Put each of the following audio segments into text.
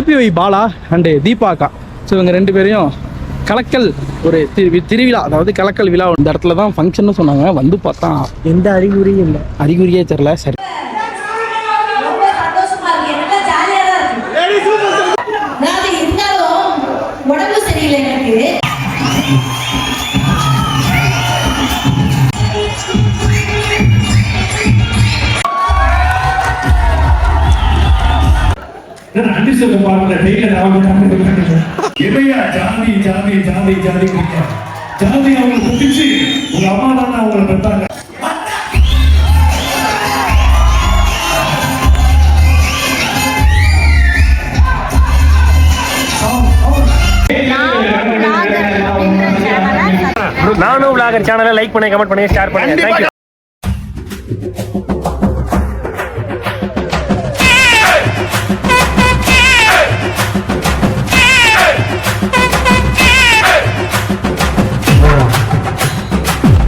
KPY Bala and தீபாக்கா so இவங்க ரெண்டு பேரையும் கலக்கல் ஒரு திரு திருவிழா அதாவது கலக்கல் விழா இந்த இடத்துல தான் ஃபங்க்ஷன் சொன்னாங்க. வந்து பார்த்தா எந்த அறிகுறியும் இல்லை. அறிகுறியே தெரில சரி. அண்டி சொல்ல பாருங்க டெய்லர் அவங்க எதையா ஜாதி ஜாதி ஜாதி ஜாதி ஜாதி அவங்களை குடிச்சு உங்க அம்மா தானே அவங்களை பெற்றாங்க நானும் விளாகர் சேனலை லைக் பண்ணி கமெண்ட் பண்ணி ஷேர் பண்ணுங்க thank you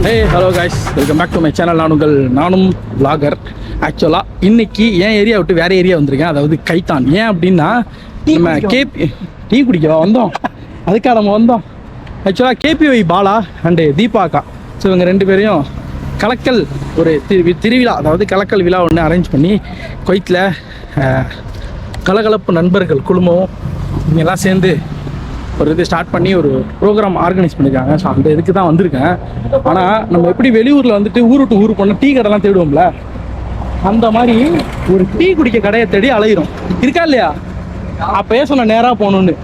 hey hello guys welcome back to my channel நான் உங்கள் நானும் vlogger. ஆக்சுவலாக இன்னைக்கு என் ஏரியா விட்டு வேற ஏரியா வந்திருக்கேன். அதாவது கைத்தான். ஏன் அப்படின்னா நம்ம கேபி டீ குடிக்கவா? வந்தோம். அதுக்காக நம்ம வந்தோம். ஆக்சுவலாக கேபிஒய் பாலா அண்டு தீபாக்கா ஸோ இவங்க ரெண்டு பேரையும் கலக்கல் ஒரு திரு திருவிழா அதாவது கலக்கல் விழா ஒன்று அரேஞ்ச் பண்ணி கொய்த்தில் கலகலப்பு நண்பர்கள் குழுமம் இவங்கெல்லாம் சேர்ந்து ஒரு இது ஸ்டார்ட் பண்ணி ஒரு ப்ரோக்ராம் ஆர்கனைஸ் பண்ணியிருக்காங்க ஸோ அந்த இதுக்கு தான் வந்திருக்கேன். ஆனால் நம்ம எப்படி வெளியூரில் வந்துட்டு ஊர் விட்டு ஊர் போனால் டீ கடைலாம் தேடுவோம்ல அந்த மாதிரி ஒரு டீ குடிக்க கடையை தேடி அலையிறோம். இருக்கா இல்லையா? அப்பயே சொன்ன நேராக போகணுன்னு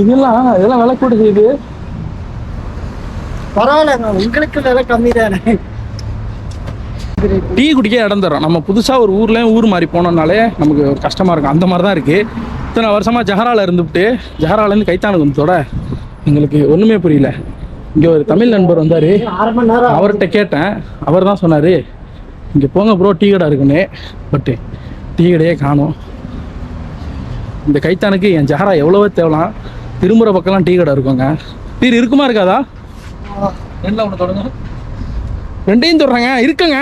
இதெல்லாம் இதெல்லாம் விலை கூட செய்யுது பரவாயில்லங்க உங்களுக்கு விலை கம்மி தானே டீ குடிக்க இடம் தரோம் நம்ம புதுசாக ஒரு ஊர்லேயும் ஊர் மாதிரி போனோம்னாலே நமக்கு ஒரு கஷ்டமாக இருக்கும். அந்த மாதிரி தான் இருக்குது இத்தனை வருஷமாக ஜஹராவில் இருந்துவிட்டு ஜஹராலேருந்து கைத்தானுக்கு வந்ததோட எங்களுக்கு ஒன்றுமே புரியல. இங்கே ஒரு தமிழ் நண்பர் வந்தார். அவர்கிட்ட கேட்டேன். அவர் தான் சொன்னார் இங்கே போங்க ப்ரோ டீ கடை இருக்குன்னு. பட்டு டீ கடையே காணும். இந்த கைத்தானுக்கு என் ஜஹரா எவ்வளவோ தேவலாம். திரும்புகிற பக்கம்லாம் டீ கடை இருக்குங்க. தீர் இருக்குமா இருக்காதா? ரெண்டில் ஒன்று தொடங்க. ரெண்டையும் சொல்கிறேங்க இருக்குங்க.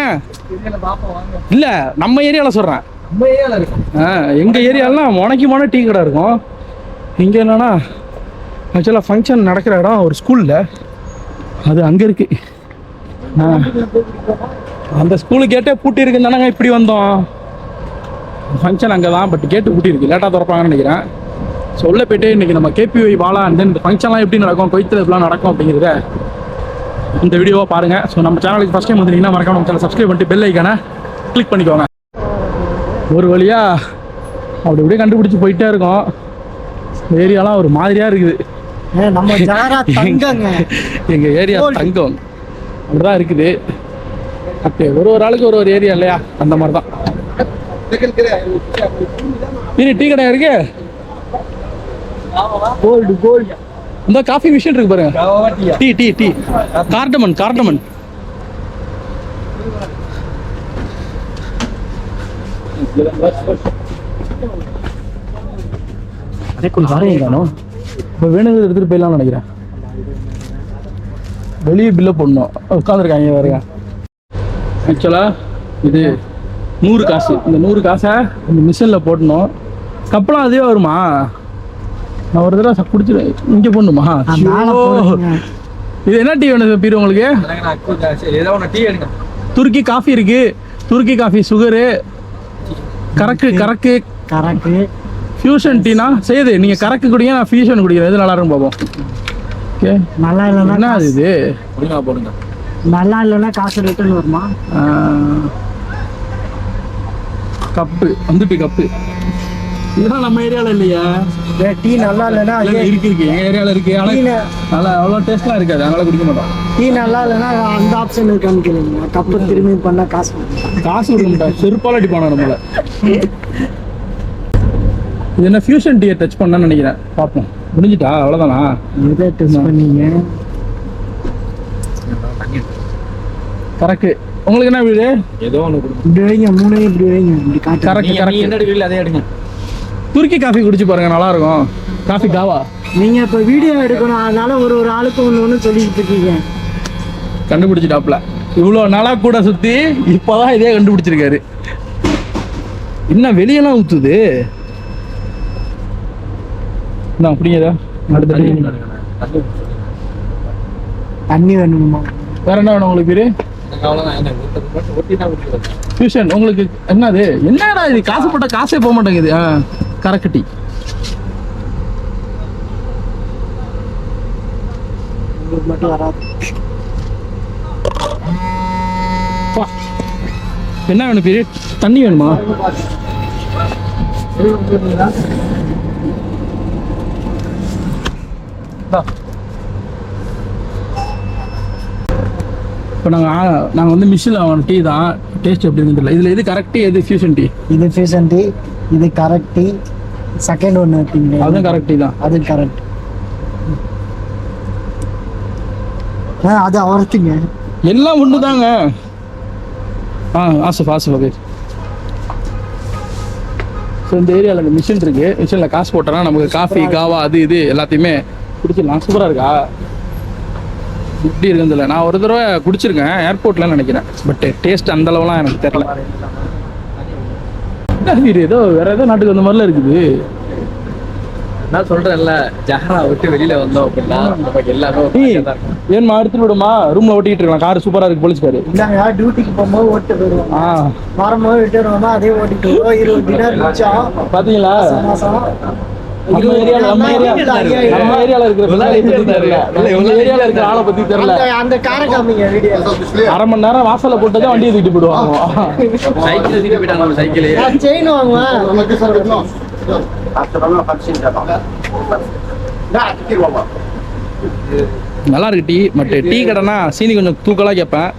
இல்லை நம்ம ஏரியாவில் சொல்கிறேன் எங்கள் ஏரியாலாம் முனைக்கு முனை டீ கடை இருக்கும். இங்கே என்னன்னா ஆக்சுவலாக ஃபங்க்ஷன் நடக்கிற இடம் ஒரு ஸ்கூலில் அது அங்கே இருக்கு. ஆ அந்த ஸ்கூலு கேட்டே பூட்டி இருக்குன்னு தானங்க இப்படி வந்தோம். ஃபங்க்ஷன் அங்கே தான் பட் கேட்டு பூட்டி இருக்கு. லேட்டாக திறப்பாங்கன்னு நினைக்கிறேன். ஸோ உள்ளே போயிட்டு இன்னைக்கு நம்ம கேபிஒய் பாலா அண்ட் தென் இந்த ஃபங்க்ஷன்லாம் எப்படி நடக்கும் கொய்த்தில் எப்படிலாம் நடக்கும் அப்படிங்கிறத இந்த வீடியோவை பாருங்கள் ஸோ நம்ம சேனலுக்கு ஃபஸ்ட் டைம் வந்துட்டீங்கன்னா மறக்காம நம்ம சேனல் சப்ஸ்கிரைப் பண்ணிட்டு பெல் ஐக்கானை கிளிக் பண்ணிக்கோங்க. ஒரு வழியா அப்படி இப்படியே கண்டுபிடிச்சி போயிட்டே இருக்கோம். ஏரியாலாம் ஒரு மாதிரியாக இருக்குது. நம்ம ஜாரா தங்கங்க. எங்க ஏரியா. தங்கம். அப்படிதான் இருக்குது. அப்படி ஒரு ஒரு ஆளுக்கு ஒரு ஒரு ஏரியா இல்லையா? அந்த மாதிரி தான் இனி டீ கடை இருக்கு? கோல்டு கோல்டு இந்த காஃபி மிஷின் இருக்கு பாருங்க. Tea tea tea. Cardamom cardamom. அதே கொஞ்சம் காணும் இப்போ வேணுங்கிறது எடுத்துகிட்டு போயிடலாம்னு நினைக்கிறேன். வெளியே பில்லை போடணும். உட்காந்துருக்காங்க பாருங்க. ஆக்சுவலாக இது நூறு காசு. இந்த நூறு காசை இந்த மிஷினில் போடணும். கப்பலாம் அதே வருமா? நான் ஒரு தடவை ச- குடிச்சிரு இங்கே போடணுமா. இது என்ன டீ வேணும் பீர் உங்களுக்கு? துருக்கி காஃபி இருக்கு. துருக்கி காஃபி சுகரு. கறக்கு கறக்கு. கரெக்டு ஃபியூஷன் டீனா செய்யுது நீங்கள் கறக்கு குடிங்க நான் ஃபியூஷன் குடிக்கிறேன். எது நல்லா இருக்கும் பார்ப்போம் ஓகே. நல்லா என்ன இல்லைன்னா அது இது? நல்லா இல்லைன்னா காசு ரிட்டர்ன் வருமா? கப்பு. வந்துட்டு கப்பு. இதெல்லாம் நம்ம ஏரியாவில் இல்லையா? ஏ, டீ நல்லா இல்லைன்னா இருக்கு இருக்கு. எங்க ஏரியாவில் இருக்கு. ஆனா நல்லா அவ்வளோ டேஸ்ட்லாம் இருக்காது. அதனால குடிக்க மாட்டோம். டீ நல்லா இல்லைன்னா அந்த ஆப்ஷன் இருக்கான்னு கேளுங்க கப்பு திரும்பி பண்ணா காசு. காசு கொடுக்க மாட்டோம் செருப்பால் அடிப்பானோ நம்மள? இது என்ன ஃபியூஷன் டீயை டச் பண்ணேன்னு நினைக்கிறேன். பார்ப்போம். முடிஞ்சிட்டா? அவ்வளோதானா எதை டெஸ்ட் பண்ணீங்க? கரெக்ட் உங்களுக்கு என்ன வீடு? இப்படி வைங்க மூணையும் இப்படி வைங்க. இப்படி கரெக்ட் கரெக்ட் துருக்கி காஃபி குடிச்சு பாருங்க நல்லா இருக்கும் காஃபி காவா நீங்க இப்ப வீடியோ எடுக்கணும் அதனால ஒரு ஒரு ஆளுக்கு ஒண்ணு ஒண்ணு சொல்லிட்டு இருக்கீங்க. கண்டுபிடிச்சிட்டாப்ல இவ்வளோ நாளா கூட சுத்தி இப்போதான் இதே கண்டுபிடிச்சிருக்காரு. என்ன வெளியெல்லாம் ஊத்துது? நான் அப்படிங்கிறா அடுத்த தண்ணி வேணுமா? வேற என்ன வேணும் உங்களுக்கு பேரு டியூஷன் உங்களுக்கு என்னது? என்னடா இது? காசு போட்ட காசே போக மாட்டேங்குது. ஆ. கரக்கட்டி. என்ன வேணும் பெரிய? தண்ணி வேணுமா? இப்போ நாங்கள் நாங்கள் வந்து மிஷினில் வாங்கின டீ தான். டேஸ்ட் எப்படி தெரியல. இதில் எது கரெக்ட் எது ஃபியூஷன் டீ? இது ஃபியூஷன் டீ இது கரெக்ட் டீ செகண்ட் ஒன்று இருக்கீங்க அதுவும் கரெக்ட் தான். அது கரெக்ட் ஆ அது அவர்த்திங்க எல்லாம் ஒன்று தாங்க. ஆ ஆசஃப் ஆசஃப் ஓகே. ஸோ இந்த ஏரியாவில் இந்த மிஷின் இருக்கு. மிஷினில் காசு போட்டோன்னா நமக்கு காஃபி காவா அது இது எல்லாத்தையுமே குடிச்சிடலாம். சூப்பராக இருக்கா? இப்படி இருக்குதுல்ல நான் ஒரு தடவை குடிச்சிருக்கேன். ஏர்போர்ட்ல நினைக்கிறேன். பட் டேஸ்ட் அந்த அளவுலாம் எனக்கு தெரில இது? ஏதோ வேற ஏதோ நாட்டுக்கு வந்த மாதிரிலாம் இருக்குது. நான் சொல்றேன்ல ஜஹரா விட்டு வெளியில வந்தோம் அப்படின்னா நமக்கு எல்லாமே. ஏன்மா எடுத்துட்டு விடுமா ரூம்ல ஓட்டிட்டு இருக்கலாம். கார் சூப்பரா இருக்கு போலீஸ் காரு இல்லைங்க டியூட்டிக்கு போகும்போது ஓட்டு ஆ. வரும்போது விட்டு வருவோமா அதே ஓட்டிட்டு இருபது தினம் பாத்தீங்களா? மாசம். நம்ம ஏரியால நம்ம ஏரியா நம்ம ஏரியால இருக்கிற ஏரியால ஆளை பத்தி தெரியல. அந்த- காரை காமிங்க அரை மணி நேரம் வாசல்ல போட்டதே வண்டியை தூக்கிட்டு போயிடுவாங்க. சைக்கிள் தூக்கிட்டு போயிட்டாங்க நம்ம சைக்கிளே. நான் செயின் வாங்குவேன் நல்லா இருக்கு டீ பட் டீ கடைனா சீனி கொஞ்சம் தூக்கலா கேட்பேன்.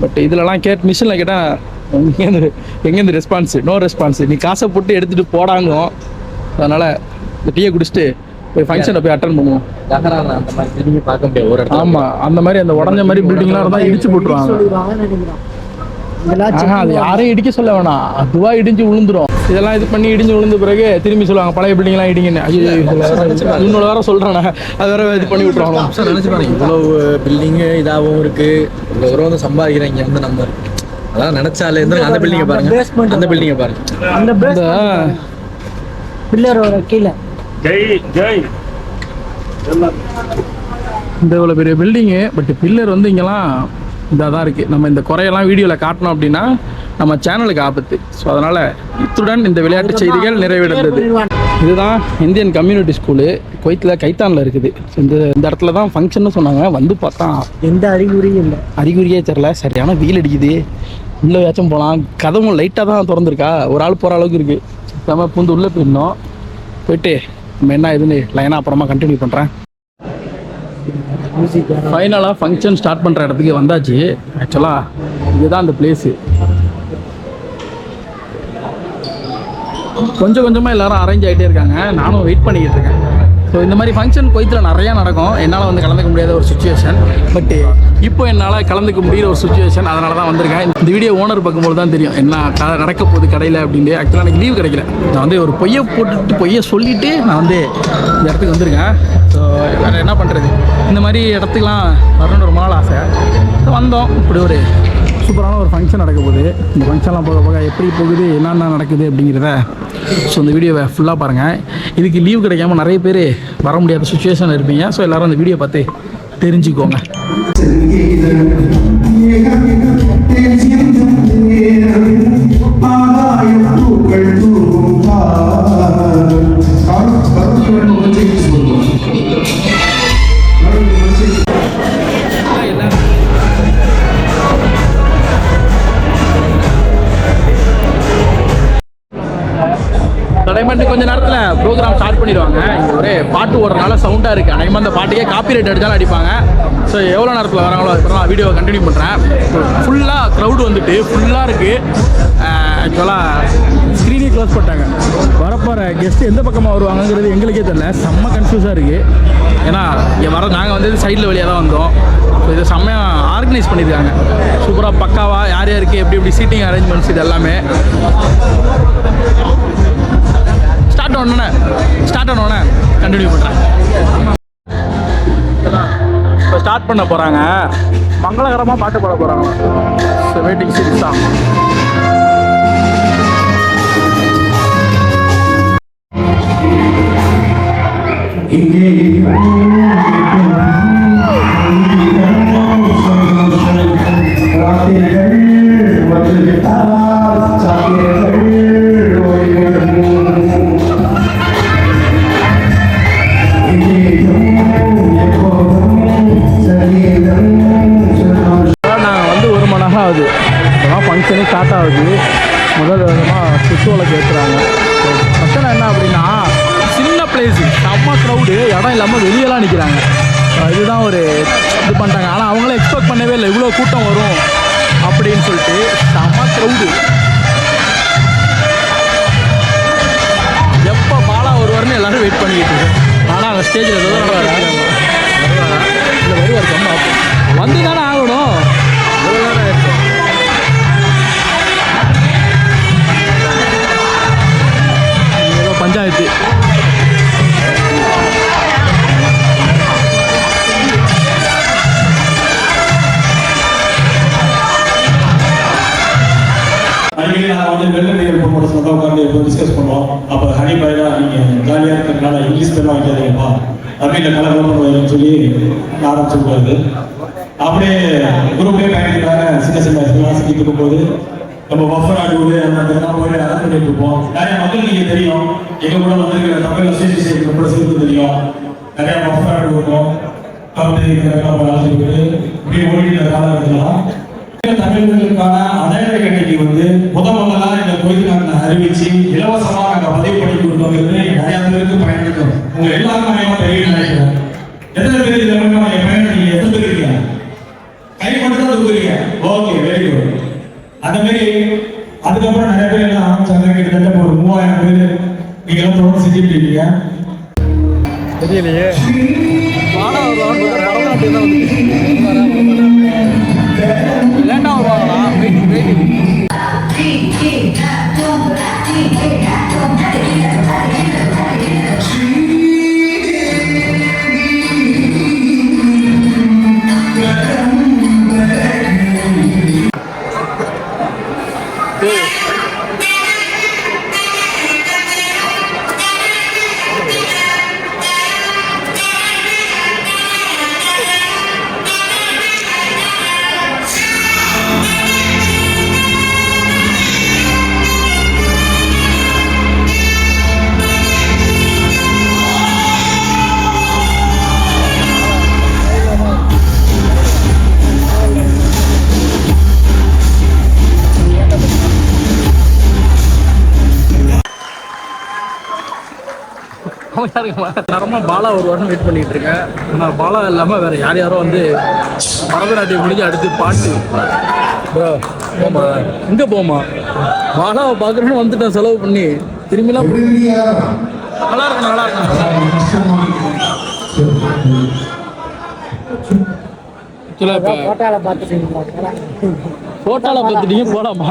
பட் இதுலலாம் கேட் மிஷினில் கேட்டால் எங்கேருந்து எங்கேருந்து ரெஸ்பான்ஸ் நோ ரெஸ்பான்ஸ் நீ காசை போட்டு எடுத்துட்டு போடாங்கும். அதனால இந்த டீயை குடிச்சிட்டு போய் ஃபங்க்ஷனை போய் அட்டன் பண்ணுவோம். அந்த மாதிரி திரும்பி பார்க்க முடியாது. ஒரு இடத்துல ஆமா அந்த மாதிரி அந்த உடஞ்ச மாதிரி பில்டிங்லாம் இருந்தால் இடிச்சு போட்டுருவாங்க. அது. யாரையும் இடிக்க சொல்ல வேணாம். அதுவா இடிஞ்சு விழுந்துரும். இதெல்லாம் இது பண்ணி இடிஞ்சு விழுந்த பிறகு திரும்பி சொல்லுவாங்க பழைய பில்டிங்லாம் இடிங்கன்னு. ஐயோ இன்னொரு வேற சொல்றானே. அது வேற இது பண்ணி விட்டுருவாங்க சார் நினைச்சு பாருங்க. இவ்வளவு பில்டிங்கு இதாகவும் இருக்கு. இவ்வளவு தூரம் வந்து சம்பாதிக்கிறேன் இங்க வந்து நம்ம. அதான் நினைச்சாலே இருந்து அந்த பில்டிங்கை பாருங்க. அந்த பில்டிங்கை பாருங்க. அந்த பில்லரோட கீழே. ஜெய் ஜெய். இந்த இவ்வளோ பெரிய பில்டிங்கு பட் பில்லர் வந்து இங்கெல்லாம் இதாக தான் இருக்குது நம்ம இந்த குறையெல்லாம் வீடியோவில் காட்டினோம் அப்படின்னா நம்ம சேனலுக்கு ஆபத்து. ஸோ அதனால் இத்துடன் இந்த விளையாட்டு செய்திகள் நிறைவடைந்தது. இதுதான் இந்தியன் கம்யூனிட்டி ஸ்கூலு குவைத்தில் கைத்தானில் இருக்குது. இந்த இந்த இடத்துல தான் ஃபங்க்ஷன்னு சொன்னாங்க. வந்து பார்த்தா எந்த அறிகுறியும் இல்லை. அறிகுறியே தெரில சரியான வெயில் அடிக்குது. உள்ளே ஏச்சும் போகலாம் கதவும் லைட்டாக தான் திறந்துருக்கா. ஒரு ஆள் போகிற அளவுக்கு இருக்குது நம்ம பூந்து உள்ளே போயிருந்தோம். போயிட்டு என்ன இதுன்னு லைனாக அப்புறமா கண்டினியூ பண்ணுறேன் ஃபைனலாக ஃபங்க்ஷன் ஸ்டார்ட் பண்ணுற இடத்துக்கு வந்தாச்சு. ஆக்சுவலாக இதுதான் அந்த பிளேஸு கொஞ்சம் கொஞ்சமாக எல்லாரும் அரேஞ்ச் ஆகிட்டே இருக்காங்க. நானும் வெயிட் பண்ணிக்கிட்டு இருக்கேன். ஸோ இந்த மாதிரி ஃபங்க்ஷன் கொய்த்தில் நிறையா நடக்கும். என்னால் வந்து கலந்துக்க முடியாத ஒரு சுச்சுவேஷன் பட்டு இப்போ என்னால் கலந்துக்க முடியிற ஒரு சுச்சுவேஷன் அதனால தான் வந்திருக்கேன். இந்த வீடியோ ஓனர் பார்க்கும்போது தான் தெரியும். என்ன நடக்க போகுது கடையில் அப்படின்ட்டு. ஆக்சுவலாக எனக்கு லீவ் கிடைக்கல. நான் வந்து ஒரு பொய்யை போட்டுட்டு பொய்யை சொல்லிவிட்டு நான் வந்து இந்த இடத்துக்கு வந்திருக்கேன். ஸோ வேறு என்ன பண்ணுறது இந்த மாதிரி இடத்துக்குலாம் வரணும்னு ரொம்ப நாள் ஆசை. வந்தோம். இப்படி ஒரு சூப்பரான ஒரு ஃபங்க்ஷன் நடக்க போகுது. இந்த ஃபங்க்ஷன்லாம் போக போக எப்படி போகுது என்னென்ன நடக்குது அப்படிங்கிறத ஸோ இந்த வீடியோவை ஃபுல்லாக பாருங்கள் இதுக்கு லீவ் கிடைக்காம நிறைய பேர் வர முடியாத சுச்சுவேஷனில் இருப்பீங்க. ஸோ எல்லாரும் அந்த வீடியோ பார்த்து தெரிஞ்சுக்கோங்க. அடைமண்டு ப்ரோக்ராம் ஸ்டார்ட் பண்ணிடுவாங்க. இங்கே ஒரே பாட்டு ஓடுறதுனால சவுண்டாக இருக்குது அடைமா அந்த பாட்டுக்கே காப்பி ரைட் அடித்தாலும் அடிப்பாங்க. ஸோ எவ்வளோ நேரத்தில் வராங்களோ அதுக்கப்புறம் நான் வீடியோ கண்டினியூ பண்ணுறேன் ஃபுல்லாக க்ரௌடு வந்துட்டு ஃபுல்லாக இருக்குது ஆக்சுவலாக ஸ்க்ரீனே க்ளோஸ் பண்ணிட்டாங்க. வரப்போகிற கெஸ்ட் எந்த பக்கமாக வருவாங்கங்கிறது எங்களுக்கே தெரில செம்ம கன்ஃபியூஸாக இருக்குது ஏன்னா இங்கே வர நாங்கள் வந்து சைடில் வழியாக தான் வந்தோம். ஸோ இதை செம்மையாக ஆர்கனைஸ் பண்ணியிருக்காங்க. சூப்பராக பக்காவாக யார் யாருக்கு எப்படி எப்படி சீட்டிங் அரேஞ்ச்மெண்ட்ஸ் இது எல்லாமே. ஸ்டார்ட் ஆனோடனே ஸ்டார்ட் ஆனோடனே கண்டினியூ பண்ணுறேன் இப்போ ஸ்டார்ட் பண்ண போகிறாங்க மங்களகரமாக பாட்டு பாட போகிறாங்க ஸோ வெயிட்டிங் சீரிஸ் தான் இங்கே நிற்கிறாங்க இதுதான் ஒரு இது பண்ணிட்டாங்க ஆனால் அவங்களே எக்ஸ்பெக்ட் பண்ணவே இல்லை. இவ்வளோ கூட்டம் வரும் அப்படின்னு சொல்லிட்டு செம்ம க்ரௌடு எப்போ பாலா வருவார்னு எல்லாரும் வெயிட் பண்ணிக்கிட்டு இருக்கோம். ஆனால் அங்கே ஸ்டேஜில் ஏதோ வருவாரா? இல்லை வருவார் கம்மா வந்து தானே ஆகணும். ஓடிட்டு காலகட்டத்திலாம் தமிழர்களுக்கான அடையாள கட்டைக்கு வந்து முத முதலா இந்த கோயிலுக்கான அறிவிச்சு இலவசமா நாங்க பதிவு பண்ணி கொடுத்தோங்கிறது நிறைய பேருக்கு பயன்படுத்தும் உங்க எல்லாருக்கும் நான் தெரியும் நினைக்கிறேன். எத்தனை பேர் இந்த மாதிரி பயன்படுத்தீங்க எத்தனை பேர் இருக்கீங்க? கை மட்டும் தான் தூக்குறீங்க. ஓகே வெரி குட் அந்த மாதிரி அதுக்கப்புறம் நிறைய பேர் எல்லாம் ஆரம்பிச்சாங்க. கிட்டத்தட்ட ஒரு மூவாயிரம் பேர் நீங்க எல்லாம் தொடர்ந்து செஞ்சுட்டு இருக்கீங்க. தெரியலையே. தான் Tiki, tiki, tiki, tiki, tiki, tiki, தரமாக பாலா வருவார்னு வெயிட் பண்ணிட்டு இருக்கேன். ஆனால் பாலா இல்லாமல் வேற யார் யாரோ வந்து பரதநாட்டியம் முடிஞ்சு அடுத்து பாட்டு. ப்ரோ போமா எங்கே போமா பாலாவை பார்க்குறேன்னு வந்துட்டேன் செலவு பண்ணி. திரும்பிலாம் நல்லா இருக்கும் நல்லா இருக்கும் போட்டால பார்த்துட்டீங்க போலாமா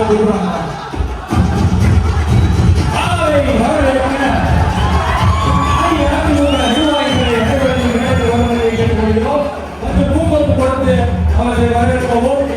ஆக விடுறாங்க அவர்களை வரவேற்போம்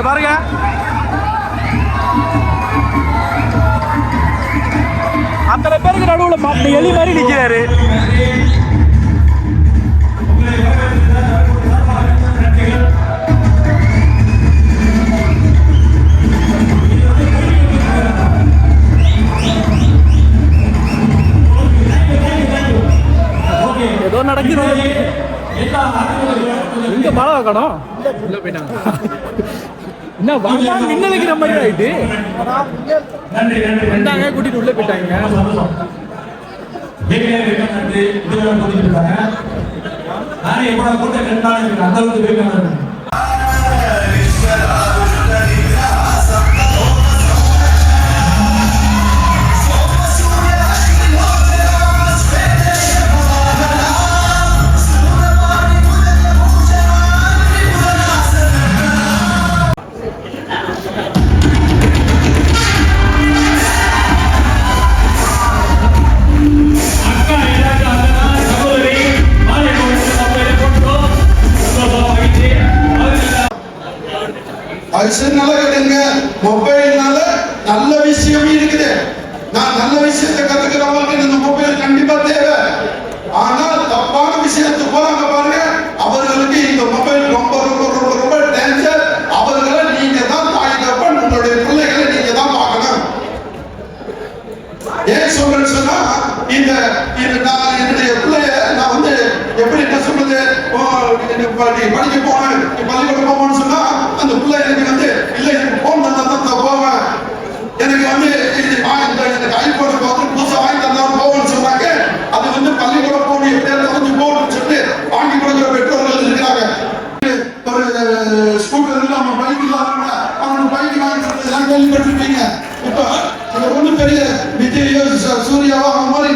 இதை பாருங்க. அத்தனை பேருக்கு நடுவில் மாட்டு எலி மாதிரி நிற்கிறாரு ஏதோ நடக்கிறது இங்க மழை வைக்கணும் உள்ள போயிட்டாங்க என்ன வந்தா மின்னலைக்கிற மாதிரி ஆயிட்டு. வந்தாங்க கூட்டிட்டு உள்ள போயிட்டாங்க. நானே எவ்வளவு தெரிஞ்ச கத்துக்கிறவங்களுக்கு இந்த முப்பது பேர் கண்டிப்பா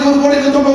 ಐನೂರು ತುಂಬ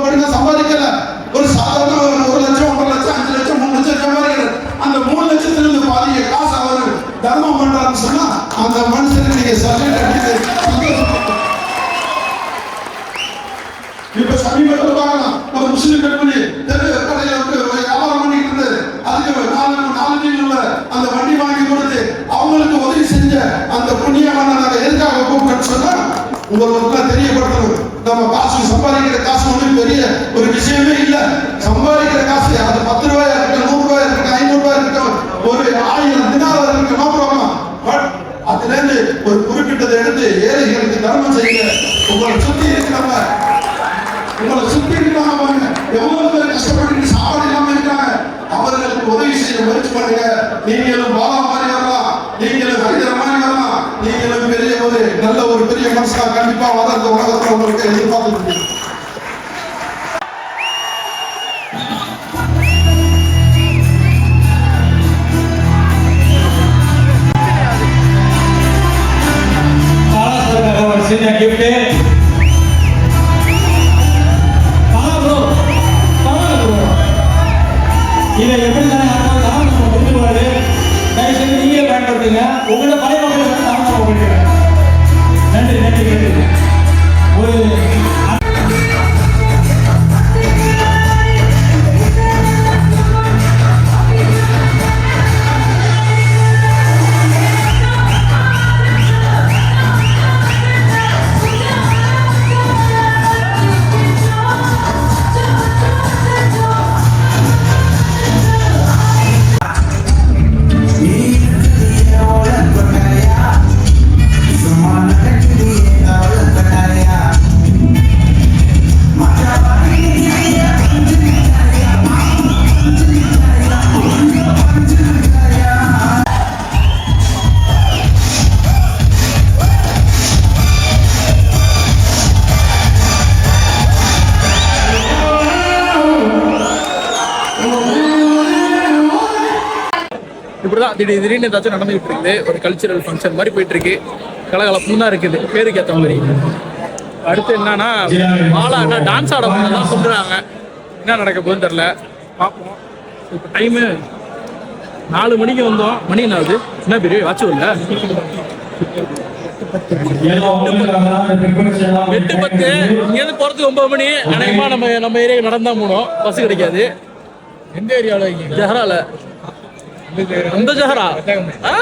பெரிய ஒரு விஷயமே இல்ல. சம்பாதிக்கிற காசு அது பத்து ரூபாயா இருக்கட்டும் நூறு ரூபாய் இருக்கட்டும் ஐநூறு ரூபாய் இருக்கட்டும். ஒரு ஆயிரம் தினால இருக்கட்டும் நோ ப்ராப்ளம் பட் அதுல இருந்து ஒரு குறிப்பிட்டதை எடுத்து ஏழைகளுக்கு தர்மம் செய்ய உங்களை சுத்தி இருக்கிறவங்க உங்களை சுத்தி இருக்கிறாங்க எவ்வளவு பேர் கஷ்டப்பட்டு சாப்பாடு இல்லாம இருக்காங்க. அவர்களுக்கு உதவி செய்ய முயற்சி பண்ணுங்க. நீங்களும் பாலா மாதிரி வரலாம் நீங்களும் ஹரிதர மாதிரி வரலாம் நீங்களும் பெரிய ஒரு நல்ல ஒரு பெரிய மனசா கண்டிப்பா வளர்ந்த உலகத்தில் உங்களுக்கு எதிர்பார்த்து திடீர் திடீர்னு ஏதாச்சும் நடந்துகிட்டு இருக்குது. ஒரு கல்ச்சுரல் ஃபங்க்ஷன் மாதிரி போயிட்டு இருக்கு கலகலப்பும் தான் இருக்குது. பேருக்கு ஏற்ற மாதிரி. அடுத்து என்னன்னா மாலா என்ன டான்ஸ் ஆட தான் சொல்றாங்க என்ன நடக்க போகுதுன்னு தெரில பார்ப்போம். இப்போ டைமு நாலு மணிக்கு வந்தோம். மணி என்ன ஆகுது? என்ன பெரிய வாட்ச் இல்லை? எட்டு பத்து. இங்கேருந்து போகிறதுக்கு ஒன்பது மணி. அநேகமாக நம்ம நம்ம ஏரியா நடந்தா போனோம் பஸ் கிடைக்காது. எந்த ஏரியாவில் ஜஹரால. அந்த ஜஹரா ஆ,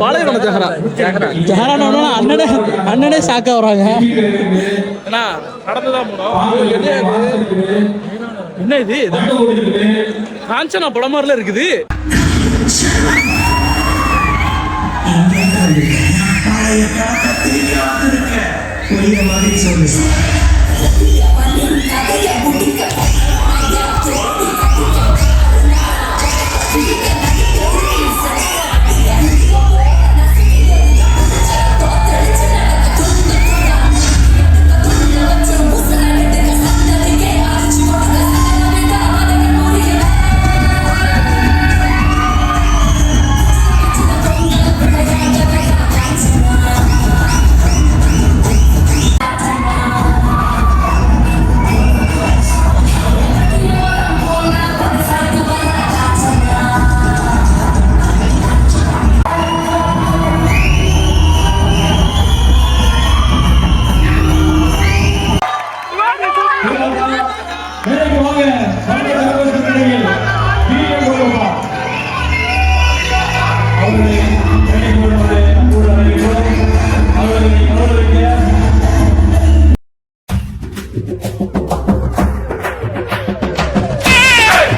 பாளையங்கோட ஜஹரா ஜஹரா அண்ணனே அண்ணனே சாக்க வராங்க ஏன்னா நடந்துதான் போனோம் என்ன இது? காஞ்சனா படம் மாதிரில இருக்குது வேலைக்கு